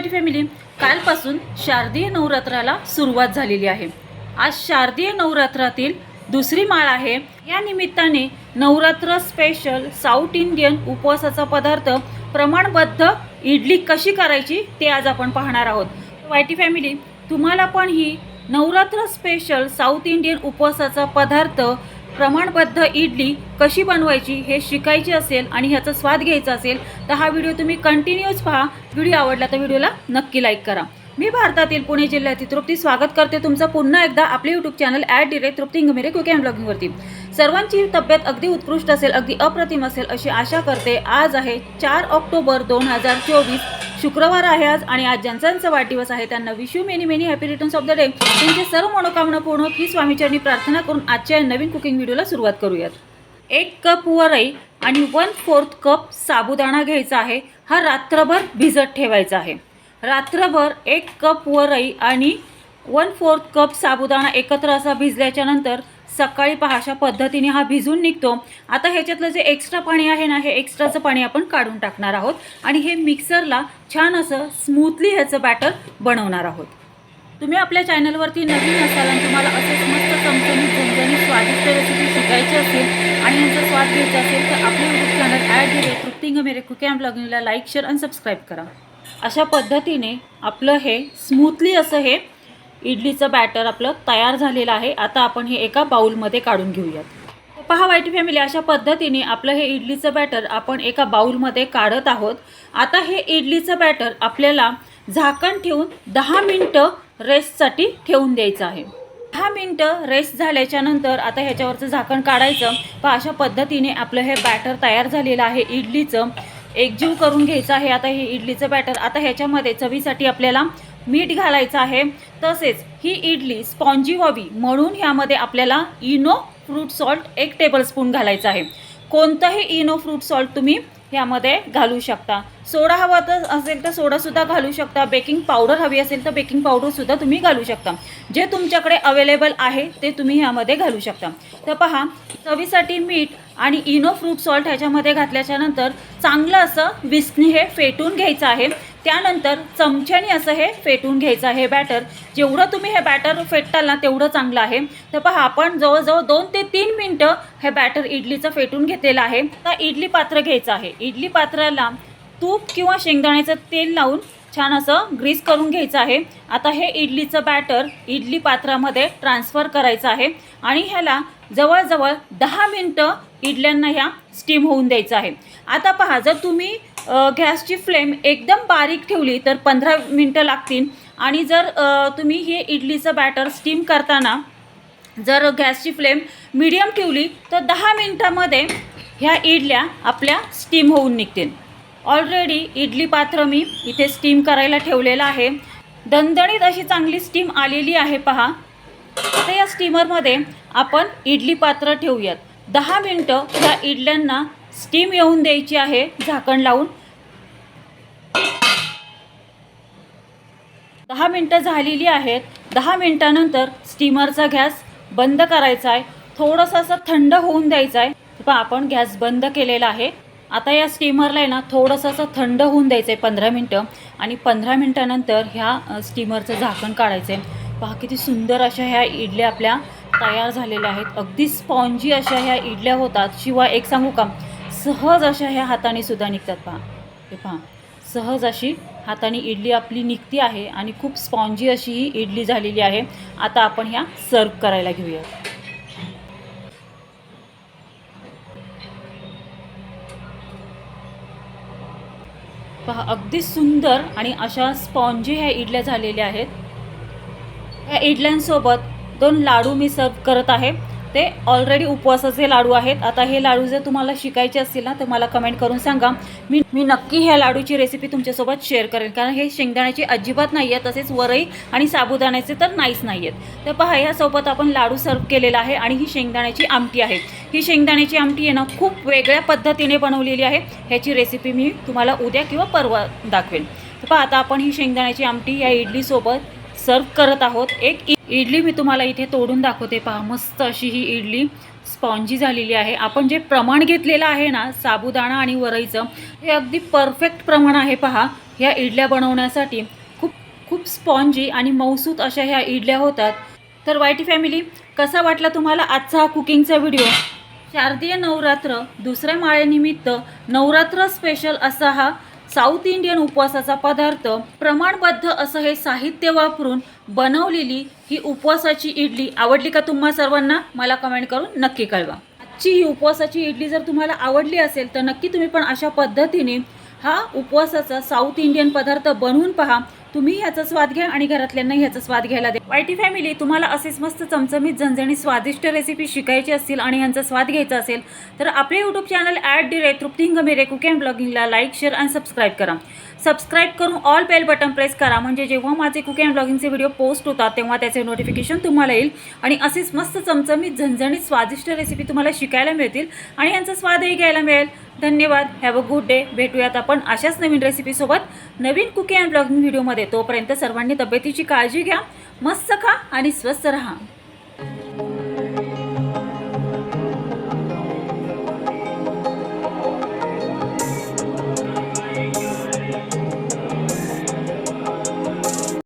Marathi family कालपासून शारदीय नवरात्राला सुरुवात झालेली आहे. आज शारदीय नवरात्रातील दुसरी माळ आहे. या निमित्ताने नवरात्र स्पेशल साऊथ इंडियन उपवासाचा पदार्थ प्रमाणबद्ध इडली कशी करायची ते आज आपण पाहणार आहोत. वायटी फॅमिली तुम्हाला पण ही नवरात्र स्पेशल साऊथ इंडियन उपवासाचा पदार्थ प्रमाणबद्ध इडली कशी बनवायची हे शिकायची असेल आणि ह्याचा स्वाद घ्यायचा असेल तर हा व्हिडिओ तुम्ही कंटिन्यूअस पहा. व्हिडिओ आवडला तर व्हिडिओला नक्की लाईक करा. मी भारतातील पुणे जिल्ह्यातील तृप्ती स्वागत करते तुमचं पुन्हा एकदा आपले YouTube channel at the rate Tripti Ingmere cook and ब्लॉगिंगवरती सर्वांची तब्येत अगदी उत्कृष्ट असेल अगदी अप्रतिम असेल अशी आशा करते. आज आहे चार ऑक्टोबर दोन हजार चोवीस. शुक्रवार आहे आज आणि आज ज्यांचा वाढदिवस आहे त्यांना wish you many many happy returns of the day त्यांचे सर्व मनोकामना पूर्ण होत ही स्वामीचरणी प्रार्थना करून आजच्या या नवीन कुकिंग व्हिडिओला सुरुवात करूयात. एक कप वरई आणि वन फोर्थ कप साबुदाणा घ्यायचा आहे. हा रात्रभर भिजत ठेवायचा आहे. रात्रभर एक कप वरई आणि वन फोर्थ कप साबुदाणा एकत्र असा भिजल्याच्यानंतर सकाळी पहा अशा पद्धतीने हा भिजून निघतो. आता ह्याच्यातलं जे एक्स्ट्रा पाणी आहे ना हे एक्स्ट्राचं पाणी आपण काढून टाकणार आहोत. आणि हे मिक्सरला छान असं स्मूथली ह्याचं बॅटर बनवणार आहोत. तुम्ही आपल्या चॅनलवरती नवीन असाल आणि तुम्हाला असेच मस्त चमचमीत झणझणीत स्वादिष्ट रेसिपी शिकायची असेल आणि यांचा स्वाद घ्यायचा असेल तर आपले यूट्यूब चॅनल ॲड दिले तृप्तिंग मेरे कुके अँड ब्लॉगिंगला लाईक शेअर आणि सबस्क्राईब करा. अशा पद्धतीने आपलं हे स्मूथली असं हे इडलीचं बॅटर आपलं तयार झालेलं आहे. आता आपण हे एका बाऊलमध्ये काढून घेऊयात. पहा वाईट फॅमिली अशा पद्धतीने आपलं हे इडलीचं बॅटर आपण एका बाऊलमध्ये काढत आहोत. आता हे इडलीचं बॅटर आपल्याला झाकण ठेवून दहा मिनटं रेस्टसाठी ठेवून द्यायचं आहे. दहा मिनटं रेस्ट झाल्याच्यानंतर आता ह्याच्यावरचं झाकण काढायचं. पहा अशा पद्धतीने आपलं हे बॅटर तयार झालेलं आहे. इडलीचं एकजीव करून घ्यायचं आहे. आता हे इडलीचं बॅटर आता ह्याच्यामध्ये चवीसाठी आपल्याला मीठ घालायचं आहे. तसेच ही इडली स्पॉन्जी व्हावी म्हणून ह्यामध्ये आपल्याला इनो फ्रूट सॉल्ट एक टेबलस्पून घालायचं आहे. कोणतंही इनो फ्रूट सॉल्ट तुम्ही ह्यामध्ये घालू शकता. सोडा हवा तर असेल तर सोडासुद्धा घालू शकता. बेकिंग पावडर हवी असेल तर बेकिंग पावडरसुद्धा तुम्ही घालू शकता. जे तुमच्याकडे अवेलेबल आहे ते तुम्ही ह्यामध्ये घालू शकता. तर पहा चवीसाठी मीठ आणि इनो फ्रूट सॉल्ट ह्याच्यामध्ये घातल्याच्यानंतर चांगलं असं विस्कनी हे फेटून घ्यायचं आहे. त्यानंतर चमच्याने असं हे फेटून घ्यायचं आहे बॅटर जेवढं तुम्ही हे बॅटर फेटताल ना तेवढं चांगलं आहे. तर पहा आपण जवळजवळ दोन ते तीन मिनटं हे बॅटर इडलीचं फेटून घेतलेलं आहे. तर इडली पात्र घ्यायचं आहे. इडली पात्राला तूप किंवा शेंगदाण्याचं तेल लावून छान असं ग्रीस करून घ्यायचं आहे. आता हे इडलीचं बॅटर इडली पात्रामध्ये ट्रान्सफर करायचं आहे. आणि ह्याला जवळजवळ दहा मिनटं इडल्यांना ह्या स्टीम होऊन द्यायचं आहे. आता पहा जर तुम्ही गॅसची फ्लेम एकदम बारीक ठेवली तर पंधरा मिनटं लागतील. आणि जर तुम्ही हे इडलीचं बॅटर स्टीम करताना जर गॅसची फ्लेम मीडियम ठेवली तर दहा मिनटामध्ये ह्या इडल्या आपल्या स्टीम होऊन निघतील. ऑलरेडी इडली पात्र मी इथे स्टीम करायला ठेवलेलं आहे. दणदणीत अशी चांगली स्टीम आलेली आहे पहा. आता या स्टीमरमध्ये आपण इडली पात्र ठेवूयात. दहा मिनटं या इडल्यांना स्टीम येऊन द्यायची आहे झाकण लावून. दहा मिनटं झालेली आहेत. दहा मिनटानंतर स्टीमरचा गॅस बंद करायचा आहे थोडंसं असं थंड होऊन द्यायचं आहे पण आपण गॅस बंद केलेला आहे. आता या स्टीमरला आहे ना थोडंसं असं थंड होऊन द्यायचं आहे पंधरा मिनटं. आणि पंधरा मिनटानंतर ह्या स्टीमरचं झाकण काढायचं आहे पहा किती सुंदर अशा ह्या इडल्या आपल्या तयार झालेल्या आहेत. अगदी स्पॉन्जी अशा ह्या इडल्या होतात. शिवाय एक सांगू का? सहज अशा ह्या हाताने सुद्धा निघतात पहा. हे पहा. सहज अशी हाताने इडली आपली निघती आहे आणि खूप स्पॉन्जी अशी ही इडली झालेली आहे. आता आपण ह्या सर्व करायला घेऊया पहा अगदी सुंदर आणि अशा स्पॉन्जी ह्या इडल्या झालेल्या आहेत. ह्या इडल्यांसोबत दोन लाडू मी सर्व करत आहे. ते ऑलरेडी उपवासाचे लाडू आहेत. आता हे लाडू जर तुम्हाला शिकायचे असतील ना तर मला कमेंट करून सांगा. मी मी नक्की ह्या लाडूची रेसिपी तुमच्यासोबत शेअर करेन. कारण हे शेंगदाण्याची अजिबात नाही आहे तसेच वरई आणि साबुदाण्याचे तर नाहीच नाही आहेत तर पहा ह्यासोबत आपण लाडू सर्व केलेला आहे आणि ही शेंगदाण्याची आमटी आहे. ही शेंगदाण्याची आमटी आहे ना खूप वेगळ्या पद्धतीने बनवलेली आहे. ह्याची रेसिपी मी तुम्हाला उद्या किंवा परवा दाखवेन. तर पहा आता आपण ही शेंगदाण्याची आमटी या इडलीसोबत सर्व करत आहोत. एक इडली मी तुम्हाला इथे तोडून दाखवते. पहा मस्त अशी ही इडली स्पॉन्जी झालेली आहे. आपण जे प्रमाण घेतलेलं आहे ना साबुदाणा आणि वरईचं हे अगदी परफेक्ट प्रमाण आहे पहा. ह्या इडल्या बनवण्यासाठी खूप खूप स्पॉन्जी आणि मौसूत अशा ह्या इडल्या होतात. तर वायटी फॅमिली कसा वाटला तुम्हाला आजचा हा कुकिंगचा व्हिडिओ? शारदीय नवरात्र दुसऱ्या माळेनिमित्त नवरात्र स्पेशल असा हा साऊथ इंडियन उपवासाचा पदार्थ प्रमाणबद्ध असं हे साहित्य वापरून बनवलेली ही उपवासाची इडली आवडली का तुम्हा सर्वांना? मला कमेंट करून नक्की कळवा. आजची ही उपवासाची इडली जर तुम्हाला आवडली असेल तर नक्की तुम्ही पण अशा पद्धतीने हा उपवासाचा साऊथ इंडियन पदार्थ बनवून पहा. तुम्ही ह्याचा स्वाद घ्या आणि घरातल्यांना ह्याचा स्वाद घ्यायला द्या. वायटी फॅमिली तुम्हाला असेच मस्त चमचमीत झणझणी स्वादिष्ट रेसिपी शिकायची असतील आणि ह्यांचा स्वाद घ्यायचा असेल तर आपले YouTube channel at the rate तृप्तिंग मेरे कुक अँड ब्लॉगिंगला लाईक शेअर आणि सबस्क्राईब करा. सबस्क्राईब करून ऑल बेल बटन प्रेस करा. म्हणजे जेव्हा माझे कुक अँड ब्लॉगिंगचे व्हिडिओ पोस्ट होतात तेव्हा त्याचे नोटिफिकेशन तुम्हाला येईल आणि असेच मस्त चमचमीत झणझणीत स्वादिष्ट रेसिपी तुम्हाला शिकायला मिळतील आणि यांचा स्वादही घ्यायला मिळेल. धन्यवाद. हॅव अ गुड डे भेटूयात आपण अशाच नवीन रेसिपीसोबत नवीन कुकिंग अँड ब्लॉगिंग व्हिडिओमध्ये तोपर्यंत सर्वांनी तब्येतीची काळजी घ्या मस्त खा आणि स्वस्थ राहा.